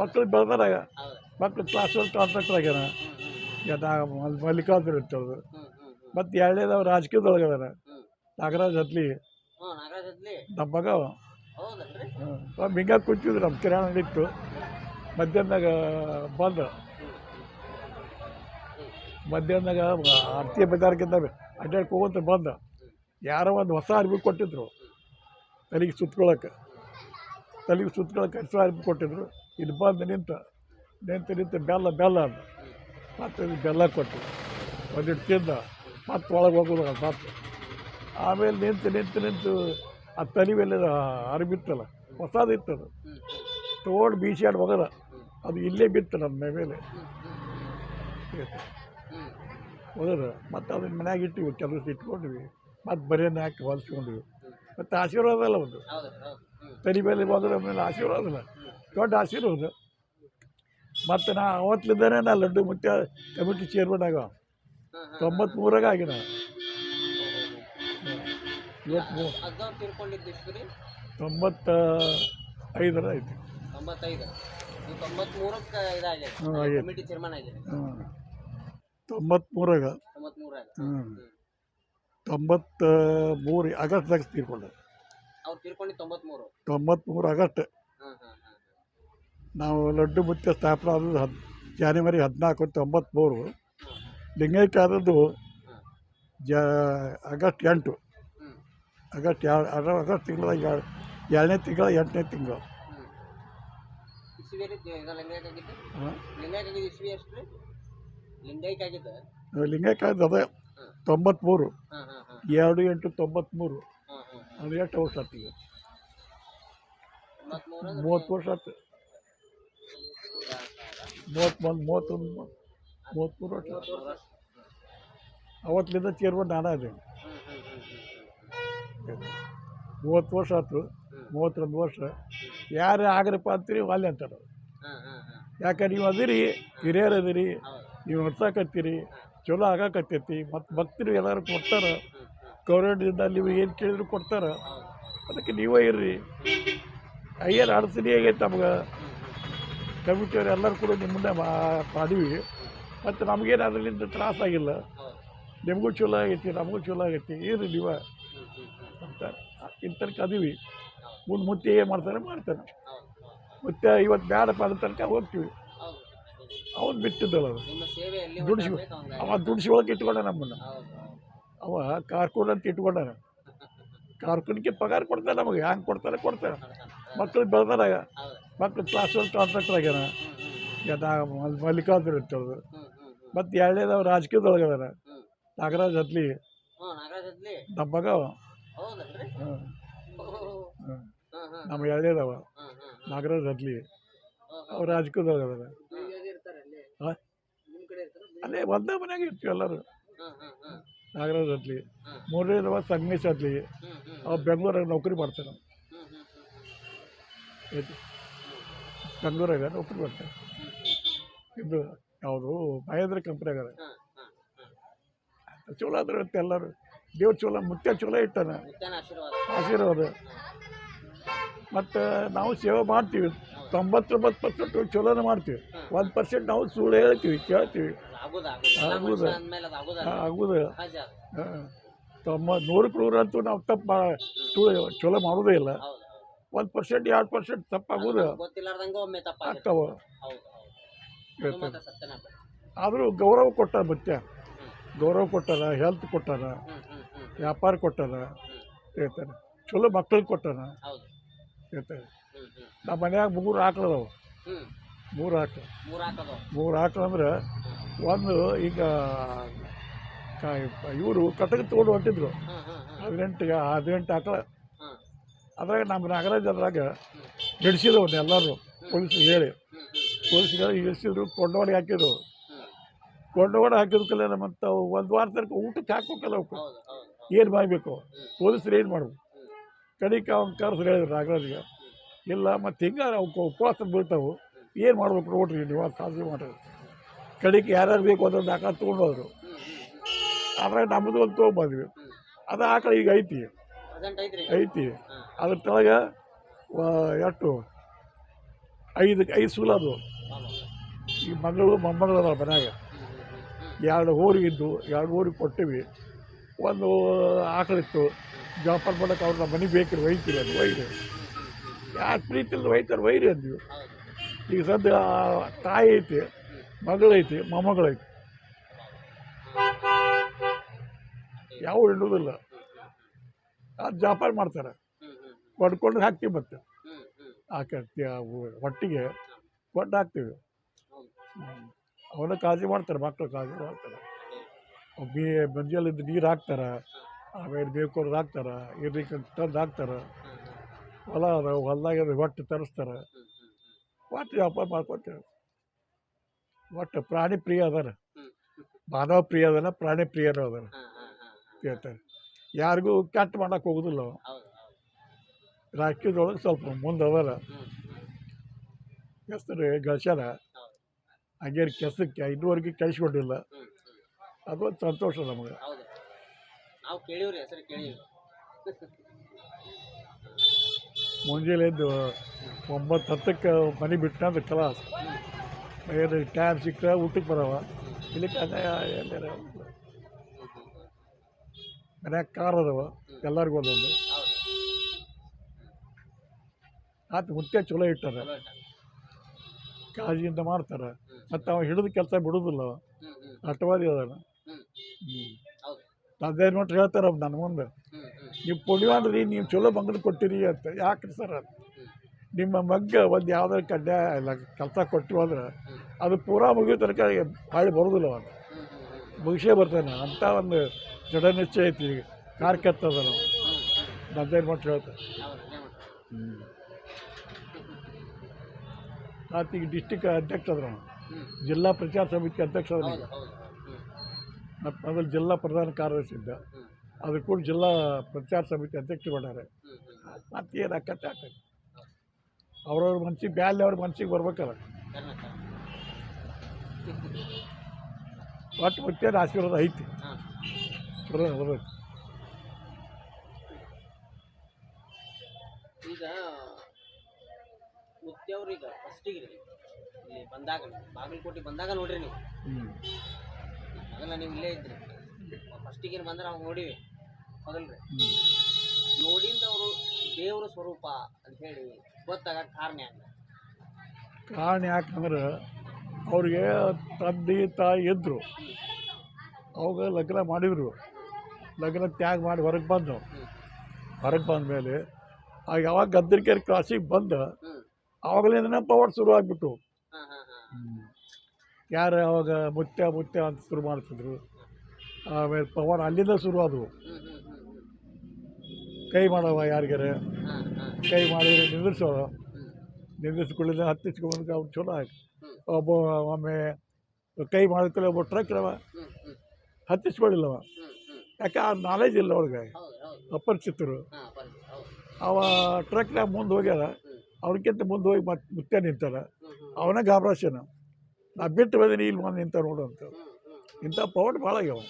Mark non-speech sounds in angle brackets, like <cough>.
ಮಕ್ಳು ಬೆಳೆದಾರಾಗ. ಮಕ್ಳು class one contractor ಆಗ್ಯಾರ. ಮಲ್ಲಿಕಾರ್ಜುನ್ ಇರ್ತವ್ರು ಮತ್ತು ಎರಡನೇದವ್ರು ರಾಜಕೀಯದೊಳಗೆ ಅದಾರ ನಾಗರಾಜ್ ಹತ್ಲಿ. ನಮ್ಮ ಮಗ ಹಿಂಗ ಕೂತಿದ್ರು ನಮ್ಮ ಕಿರಾಣ ಇತ್ತು ಮಧ್ಯಾಹ್ನದಾಗ ಬಂದ. ಮಧ್ಯಾಹ್ನದಾಗ ಆರ್ತಿ ಬಜಾರ್ಗಿಂತ ಹೋಗುವಂತ ಬಂದ. ಯಾರೋ ಒಂದು ಹೊಸ ಅರ್ಬಿ ಕೊಟ್ಟಿದ್ರು. ತಲೆಗೆ ಸುತ್ಕೊಳಕ್ಕೆ ತಲೆಗೆ ಸುತ್ಕೊಳಕ್ಕೆ ಹೊಸ ಅರ್ಬಿ ಕೊಟ್ಟಿದ್ರು. ಇಲ್ಲಿ ಬಂದು ನಿಂತು ನಿಂತು ನಿಂತು ಬೆಲ್ಲ ಬೆಲ್ಲ ಅಂದ. ಮತ್ತು ಬೆಲ್ಲ ಕೊಟ್ಟು ಒಂದಿಟ್ಟು ತಿಂದ ಮತ್ತೆ ಒಳಗೆ ಹೋಗೋದು ಮತ್ತೆ ಆಮೇಲೆ ನಿಂತು ನಿಂತು ನಿಂತು ಆ ತಲೆ ಮೇಲೆ ಅರಿಬಿತ್ತಲ್ಲ ಹೊಸದು ಇತ್ತದು. ಹ್ಮ್ ತೋಡ್ ಬೀಸಾಡಿ ಹೋಗದ. ಅದು ಇಲ್ಲೇ ಬಿತ್ತು ನಮ್ಮ ಮೈ ಮೇಲೆ. ಹೋಗದ ಮತ್ತು ಅದನ್ನ ಮನ್ಯಾಗ ಇಟ್ಟಿವಿ ಕೆಲಸ ಇಟ್ಕೊಂಡ್ವಿ. ಮತ್ತು ಬರೆಯನ್ನು ಹಾಕಿ ಹೊಲಿಸ್ಕೊಂಡ್ವಿ. ಮತ್ತು ಆಶೀರ್ವಾದ ಅಲ್ಲ ಒಂದು. ತಲೆ ಮೇಲೆ ಬಂದ್ರೆ ಆಮೇಲೆ ಆಶೀರ್ವಾದ ಅಲ್ಲ. ದೊಡ್ಡ ಆಶೀರ್ವಾದ. ಮತ್ತು ನಾ ಅವತ್ತಿಂದನೇ ನಾ ಲಡ್ಡು ಮುತ್ಯ ಕಮಿಟಿ ಚೇರ್ಮನ್ ಆಗ ತೊಂಬತ್ಮೂರಾಗ ಆಗಿನ. ಇವತ್ತು ತೊಂಬತ್ತ ಐದರ ಐತಿ. ತೊಂಬತ್ಮೂರಾಗ. ಹ್ಞೂ ತೊಂಬತ್ತ ಮೂರು ಆಗಸ್ಟ್ದಾಗ ತೀರ್ಕೊಂಡೆ ತೊಂಬತ್ಮೂರು. ಆಗಸ್ಟ್. ನಾವು ಲಡ್ಡು ಮುತ್ಯ ಸ್ಥಾಪನೆ ಆದದ್ದು ಹದ್ ಜಾನ್ವರಿ ಹದಿನಾಲ್ಕು ತೊಂಬತ್ತ್ಮೂರು ಲಿಂಗೈಕ್ಯ ಆದದ್ದು ಜ ಆಗಸ್ಟ್ ಎಂಟು. ಆಗಸ್ಟ್ ಎರಡು ಆಗಸ್ಟ್ ತಿಂಗಳ ಎರಡನೇ ತಿಂಗಳ ಎಂಟನೇ ತಿಂಗಳು. ಲಿಂಗೈಕ್ಯ ಆದದ್ದು ಅದೇ. ತೊಂಬತ್ತ್ಮೂರು ಎರಡು ಎಂಟು ತೊಂಬತ್ತ್ಮೂರು ಅದು ಎಷ್ಟು ವರ್ಷ ತೊಂಬತ್ಮೂರು ಮೂವತ್ತು ವರ್ಷ ಆತು ಮೂವತ್ತೊಂದು ಮೂವತ್ತೊಂದು, ಮೂವತ್ತ್ಮೂರು ವರ್ಷ. ಅವತ್ತಿಂದ ಚೇರ್ಮನ್ ನಾನು ಅದೇ ಹ್ಮ್ ಹ್ಮ್ ಹ್ಮ್ ಹ್ಮ್ ಮೂವತ್ತು ವರ್ಷ ಆಯ್ತು. ಮೂವತ್ತೊಂದು ವರ್ಷ. ಯಾರು ಆಗ್ರಪ್ಪ ಅಂತೀರಿ ಅಲ್ಲಿ ಅಂತಾರೆ ಯಾಕೆ ನೀವು ಅದಿರಿ, ಹಿರಿಯರು ಅದಿರಿ, ನೀವು ನಡ್ಸಾಕತ್ತೀರಿ ಚಲೋ ಆಗಾಕತ್ತೈತಿ ಮತ್ತು ಭಕ್ತರು ಎಲ್ಲರೂ ಕೊಡ್ತಾರೆ. ಗೌರ್ಮೆಂಟಿಂದ ನೀವು ಏನು ಕೇಳಿದ್ರು ಕೊಡ್ತಾರೆ. ಅದಕ್ಕೆ ನೀವೇ ಇರ್ರಿ. ಅಯ್ಯರ್ ಅಡಚಣೆ ಆಗೈತೆ ನಮ್ಗೆ. ಕಮಿಟಿಯವ್ರು ಎಲ್ಲರೂ ಕೂಡ ನಿಮ್ಮನ್ನೇ ಮಾ ಮಾಡೀವಿ. ಮತ್ತು ನಮಗೇನು ಅದರಿಂದ ತ್ರಾಸಾಗಿಲ್ಲ ನಿಮಗೂ ಚಲೋ ಆಗೈತಿ ನಮಗೂ ಚಲೋ ಆಗೈತಿ. ಏನು ನೀವ. ಅಂತ ಇಂಥ ಅದೀವಿ. ಮುಂದೆ ಮುತ್ತೆ ಏನು ಮಾಡ್ತಾರೆ ಮಾಡ್ತಾನೆ ಹೌದು ಮತ್ತೆ ಇವತ್ತು ಬೇಡಪ್ಪ ಅನ್ನೋ ತನಕ ಹೋಗ್ತೀವಿ. ಅವನು ಬಿಟ್ಟಿದ್ದಲ್ಲ ಅವರು. ದುಡ್ಸಿ. ಅವ ದುಡಿಸಿ ಒಳಗೆ ಇಟ್ಕೊಂಡ ನಮ್ಮನ್ನು. ಅವ ಕಾರ್ಕೂನ್ ಅಂತ ಇಟ್ಕೊಂಡಾನ. <laughs> ಕಾರ್ಕೂನ್ಗೆ ಪಗಾರ ಕೊಡ್ತಾರೆ ನಮಗೆ. ಹ್ಯಾಂಗೆ ಕೊಡ್ತಾರೆ ಕೊಡ್ತಾರೆ ಮಕ್ಳು ಬೆಳೆದಾರಾಗ. ಹೌದು ಕ್ಲಾಸಲ್ಲಿ ಕಾಂಟ್ರಾಕ್ಟರ್ ನಾ ಮಲ್- ಮಲ್ಲಿಕಾರ್ಜುನ ಹ್ಮ್ ಮತ್ತು ಎರಡನೇದವ್ರು ರಾಜಕೀಯದೊಳಗೆ ಅದಾರ ನಾಗರಾಜ್ ಅದ್ಲಿ ನಮ್ಮ ಮಗ ನಮ್ಮ ಎರಡನೇದವ ನಾಗರಾಜ್ ಅದ್ಲಿ. ಅವ್ರು ರಾಜಕೀಯದೊಳಗೆ ಅದಾರ ಹಾಂ? ಅಲ್ಲೇ? ಒಂದೇ ಮನೆಯಾಗ ಇರ್ತೀವಿ ಎಲ್ಲರೂ. ನಾಗರಾಜ್ ಅದ್ಲಿ. ಮೂರನೇದವ ಸಂಗಮೇಶ್ ಅದ್ಲಿ ಅವ್ರು ಬೆಂಗಳೂರಾಗ ನೌಕರಿ ಮಾಡ್ತಾರೆ. ಹ್ಮ್ ಹ್ಮ್ ಇದ್ದಾರೆ ನೌಕರಿ ಮಾಡ್ತಾನೆ ಇದು ಯಾವುದು ಮಹೇಂದ್ರ ಕಂಪ್ನಿಯಾಗ ಚೋಲ ಅದ್ರ ಅಂತ ಎಲ್ಲರೂ ದೇವ್ರು ಚಲೋ ಮುತ್ಯ ಚೋಲ ಇಟ್ಟಾನ ಆಶೀರ್ವಾದ. ಮತ್ತು ನಾವು ಸೇವೆ ಮಾಡ್ತೀವಿ. ತೊಂಬತ್ತೊಂಬತ್ತು ಪರ್ಸೆಂಟ್ ಚಲೋನ ಮಾಡ್ತೀವಿ. ಒಂದು ಪರ್ಸೆಂಟ್ ನಾವು ಸುಳ್ಳು ಹೇಳ್ತೀವಿ ಕೇಳ್ತೀವಿ. ಆಗುದ ಆಗುದ. ತೊಂಬ ನೂರಕ್ಕೆ ನೂರಂತೂ ನಾವು ತಪ್ಪು ಚಲೋ ಮಾಡೋದೇ ಇಲ್ಲ. ಒಂದು ಪರ್ಸೆಂಟ್ ಎರಡು ಪರ್ಸೆಂಟ್ ತಪ್ಪಾಗೋದು ಆಗ್ತಾವ. ಆದರೂ ಗೌರವ ಕೊಟ್ಟಾರ ಮತ್ತೆ. ಗೌರವ ಕೊಟ್ಟಾರ ಹೆಲ್ತ್ ಕೊಟ್ಟಾರ ವ್ಯಾಪಾರ ಕೊಟ್ಟಾರ ಹೇಳ್ತಾರೆ ಚಲೋ ಮಕ್ಳಿಗೆ ಕೊಟ್ಟಾರ ಹೇಳ್ತಾರೆ ನಮ್ಮ ಮನ್ಯಾಗ ಮೂರು ಆಕಳದವು. ಮೂರು ಆಕಳು ಮೂರ್ ಆಕಳು ಅಂದ್ರೆ ಒಂದು ಈಗ ಇವರು ಕಟಕ ತಗೊಂಡು ಹೊಂಟಿದ್ರು. ಹದಿನೆಂಟು ಹದಿನೆಂಟು ಆಕಳ. ಅದ್ರಾಗ ನಮ್ಮ ನಾಗರಾಜ್ ಅದ್ರಾಗ ಹಿಡಿಸಿದವನ್ನ ಎಲ್ಲರೂ ಪೊಲೀಸ್ ಹೇಳಿ. ಪೊಲೀಸರು ಇಳಿಸಿದ್ರು ಕೊಂಡೋಡಿ ಹಾಕಿದ್ರು. ಕೊಂಡೋಡಿ ಹಾಕಿದ್ಕಲ್ಲ ನಮ್ಮಂತ ಒಂದು ವಾರ ತನಕ ಊಟಕ್ಕೆ ಹಾಕ್ಬೇಕಲ್ಲ ಅವಕ್ಕೆ ಏನು ಮಾಡಬೇಕು? ಪೊಲೀಸರು ಏನು ಮಾಡ್ಬೇಕು ಕಡಿಕೆ ಅವ್ನ ಕರೆಸ್ರು ಹೇಳಿದ್ರು ನಾಗರಾಜ್ಗೆ. ಇಲ್ಲ ಮತ್ತು ಹಿಂಗೆ ಅವಕ್ಕೆ ಉಪವಾಸ ಬೀಳ್ತಾವೆ. ಏನು ಮಾಡ್ಬೇಕು ನೋಡ್ರಿ ನೀವು ಖಾಸಗಿ ಮಾಡಿರಿ. ಕಡಿಕೆ ಯಾರ್ಯಾರು ಬೇಕು ಒಂದೊಂದು ಆಕಳ ತೊಗೊಂಡು ಹೋದ್ರು. ಅದ್ರಾಗ ನಮ್ಮದು ಒಂದು ತೊಗೊಂಬಂದ್ವಿ ಅದು ಆಕಳ ಈಗ ಐತಿ. ಐತಿ. ಅದ್ರ ಕೆಳಗೆ ಎಷ್ಟು ಐದು ಐದು ಸೂಲ ಅದು. ಈ ಮಗಳು ಮೊಮ್ಮಗಳು ಅದಾವ ಮನ್ಯಾಗ. ಎರಡು ಊರಿಗಿದ್ದು ಎರಡು ಊರಿಗೆ ಕೊಟ್ಟಿವಿ. ಒಂದು ಆಕಳಿತ್ತು ಜೋಪಾನ ಮಾಡಕ್ಕೆ ಅವ್ರು ನಮ್ಮ ಮನೆ ಬೇಕಿರಿ ಒಯ್ತಿಲ್ಲ ಅದು ವೈರಿ ಯಾರು ಪ್ರೀತಿಲ್ಲ ಒಯ್ತಾರೆ ವೈರಿ ಅಂದ್ವಿ. ಈಗ ಸದ್ಯ ತಾಯಿ ಐತಿ ಮಗಳೈತಿ ಮೊಮ್ಮಗಳೈತಿ ಯಾವ ಇಡುವುದಿಲ್ಲ ಅದು ಜೋಪಾನ ಮಾಡ್ತಾರೆ? ಕೊಡ್ಕೊಂಡು ಹಾಕ್ತೀವಿ ಮತ್ತೆ. ಹಾಕಿ ಹೊಟ್ಟಿಗೆ ಕೊಟ್ಟು ಹಾಕ್ತೀವಿ. ಅವನ್ನ ಕಾಳಜಿ ಮಾಡ್ತಾರೆ ಮಕ್ಕಳು ಕಾಳಜಿ ಮಾಡ್ತಾರೆ. ಬಿ ಮಂಜಲ್ಲಿದ್ದು ನೀರು ಹಾಕ್ತಾರೆ ಆಮೇಲೆ ಬೇಕೋರ್ದು ಹಾಕ್ತಾರೆ ಇರ್ಲಿಕ್ಕೆ ತಂದು ಹಾಕ್ತಾರೆ. ಹೊಲ ಹೊಲದಾಗ ಹೊಲ್ದಾಗ ಹೊಟ್ಟೆ ತರಿಸ್ತಾರೆ. ಒಟ್ಟು ವ್ಯಾಪಾರ ಮಾಡ್ಕೊತೇವೆ ಒಟ್ಟು ಪ್ರಾಣಿ ಪ್ರಿಯ ಅದಾರ. ಮಾನವ ಪ್ರಿಯ ಅದನ ಪ್ರಾಣಿ ಪ್ರಿಯನೂ ಅದಾರ. ಹೇಳ್ತಾರೆ ಯಾರಿಗೂ ಕೆಟ್ಟ ಮಾಡೋಕೆ ಹೋಗೋದಿಲ್ಲ. ಅವ. ರಾಜಕೀಯದೊಳಗೆ ಸ್ವಲ್ಪ ಮುಂದೆ ಅವರ ಹೆಸರು ಗಳಿಸ್ಯಾರ. ಹಂಗೆ ಕೆಸಕ್ಕೆ ಇನ್ನೂವರೆಗೆ ಕಳಿಸ್ಕೊಂಡಿಲ್ಲ ಅದೊಂದು ಸಂತೋಷ ನಮಗೆ. ನಾವು ಕೇಳಿವ್ರಿ ಹೆಸರು ಕೇಳಿವಿ ಮುಂಜಾನೆ ಎದ್ದು ಒಂಬತ್ತು ಹತ್ತಕ್ಕೆ ಮನೆ ಬಿಟ್ಟಂದ್ರೆ ಕಲಾಸ್ ಏನು ಟೈಮ್ ಸಿಕ್ಕರೆ ಊಟಕ್ಕೆ ಬರವ. ಎಲ್ಲಾರ ಮನ್ಯಾಗ ಕಾರ್ ಅದಾವ. ಎಲ್ಲರಿಗೂ ಒಂದೊಂದು ಹೌದು ಆತು ಹುಟ್ಟೆ ಚಲೋ ಇಟ್ಟಾರ. ಕಾಳಜಿಯಿಂದ ಮಾಡ್ತಾರೆ. ಮತ್ತು ಅವ ಹಿಡಿದು ಕೆಲಸ ಬಿಡೋದಿಲ್ಲ ಅಟವಾದಿ ಅದಾನ. ಹ್ಮ್. ಹ್ಞೂ ಹೌದು. ತಂದೆ ನೋಟ್ರಿ ಹೇಳ್ತಾರೆ ನನ್ನ ಮುಂದೆ. ನೀವು ಪುಣ್ಯವಾದ್ರಿ ನೀವು ಚಲೋ ಬಂಗಡ ಕೊಟ್ಟಿರಿ ಅಂತ. ಯಾಕ್ರಿ ಸರ್ ಅಂತ ನಿಮ್ಮ ಮಗ್ಗ ಒಂದು ಯಾವ್ದಾರು ಕಡ್ಡಾಯ ಇಲ್ಲ ಕೆಲಸ ಕೊಟ್ಟು ಅಂದ್ರೆ ಅದು ಪೂರಾ ಮುಗಿಯೋ ತನಕ ಹಾಳಿ ಬರೋದಿಲ್ಲ ಅವನು ಮುಗಿಸೇ ಬರ್ತಾನೆ. ಅಂಥ ಒಂದು ದೃಢ ನಿಶ್ಚಯ ಐತಿ. ಈಗ ಕಾರ್ ಕೆತ್ತದ ನಾವು ಹದಿನೈದು ನೋಟ್ರಿ ಹೇಳ್ತಾರೆ ಹೌದು ಅದೇ ಮಾಡ್ತಾರೆ. ಆತ ಈಗ ಡಿಸ್ಟಿಕ್ ಅಧ್ಯಕ್ಷ ಅದ್ರ. ಜಿಲ್ಲಾ ಪ್ರಚಾರ ಸಮಿತಿ ಅಧ್ಯಕ್ಷ ಅದ್ರ ಮತ್ತು ಮೊದಲು ಜಿಲ್ಲಾ ಪ್ರಧಾನ ಕಾರ್ಯದರ್ಶಿ ಇದ್ದ. ಅದ್ರ ಅದು ಕೂಡ ಜಿಲ್ಲಾ ಪ್ರಚಾರ ಸಮಿತಿ ಅಧ್ಯಕ್ಷ ಮಾಡ್ಯಾರೆ ಮತ್ತೆ ಏನು ಮತ್ತೇನು ಆಗ್ತದೆ? ಅವ್ರವ್ರ ಮನ್ಸಿಗೆ ಬ್ಯಾಲೆ ಅವ್ರ ಮನ್ಸಿಗೆ ಬರ್ಬೇಕಲ್ಲ. ಒಟ್ಟು ಮತ್ತೇನು ಆಶೀರ್ವಾದ ಐತಿ. ಬರ್ಬೇಕು ಚಲೋ ನೋಡ್ಬೇಕು ಈಗ ಫಸ್ಟಿಗೆ ರೀ ಇಲ್ಲಿ ಬಂದಾಗ ಬಾಗಲಕೋಟೆ ಬಂದಾಗ ನೋಡ್ರಿ ನೀವು. ಮೊದಲ ನೀವು ಇಲ್ಲೇ ಇದ್ರಿ. ಫಸ್ಟಿಗೆ ಬಂದ್ರೆ ನಾವು ನೋಡಿವಿ ಮೊದಲ್ರಿ. ಹ್ಞೂ ನೋಡಿಂದ ಅವರು ದೇವ್ರ ಸ್ವರೂಪ ಅಂತ ಹೇಳಿ ಗೊತ್ತಾಗ ಕಾರಣ ಯಾಕೆ? ಕಾರಣ ಯಾಕಂದ್ರೆ ಅವ್ರಿಗೆ ತಂದೆ ತಾಯಿ ಇದ್ದರು ಅವಾಗ ಲಗ್ನ ಮಾಡಿದರು. ಲಗ್ನ ತ್ಯಾಗ ಮಾಡಿ ಹೊರಗೆ ಬಂದು. ಹೊರಗೆ ಬಂದ ಮೇಲೆ ಆಗ ಯಾವಾಗ ಗದ್ದರಿಕೆರೆ ಕ್ರಾಸಿಗೆ ಬಂದ ಹ್ಮ್ ಆವಾಗಲಿಂದ ಪವರ್ ಶುರು ಆಗಿಬಿಟ್ಟು ಯಾರು ಅವಾಗ ಮುತ್ಯ ಮುತ್ಯ ಅಂತ ಶುರು ಮಾಡ್ತಿದ್ರು. ಆಮೇಲೆ ಪವರ್ ಅಲ್ಲಿಂದ ಶುರು ಆದವು ಕೈ ಮಾಡವ ಯಾರಿಗಾರ ಕೈ ಮಾಡಿದ್ರೆ ನಿಂದಿರ್ಸೋವ ಹ್ಮ್. ನಿಂದಿಸ್ಕೊಳ್ಳಿಲ್ಲ ಹತ್ತಿಸ್ಕೊಂಡು ಅವ್ರು ಚಲೋ ಆಯ್ತು. ಒಬ್ಬ ಒಮ್ಮೆ ಕೈ ಮಾಡಿದ್ಕೊಳ್ಳಿ ಒಬ್ಬ ಟ್ರಕ್ ಅವ ಹ್ಮ್ ಹ್ಮ್. ಹತ್ತಿಸ್ಕೊಳ್ಳಿಲ್ಲವ. ಯಾಕೆ ಆ ನಾಲೆಜ್ ಇಲ್ಲ ಅವ್ರಿಗೆ. ಅಪರಿಚಿತರು. ಅವ ಟ್ರಕ್ನಾಗ ಮುಂದೆ ಹೋಗ್ಯಾರ. ಅವ್ರಿಗಿಂತ ಮುಂದೆ ಹೋಗಿ ಮತ್ತೆ ಮುತ್ತೆ ನಿಂತಾರ. ಹ್ಮ್ ಹ್ಮ್. ಅವನ ಗಾಬರಾಶನ ನಾ ಬಿಟ್ಟು ಬಂದೀನಿ ಇಲ್ಲಿ ಬಂದು ನಿಂತ ನೋಡು ಅಂತ. ಹ್ಮ್ ಹ್ಮ್ ಇಂಥ ಪವರ್ ಭಾಳ ಆಗ್ಯಾವ.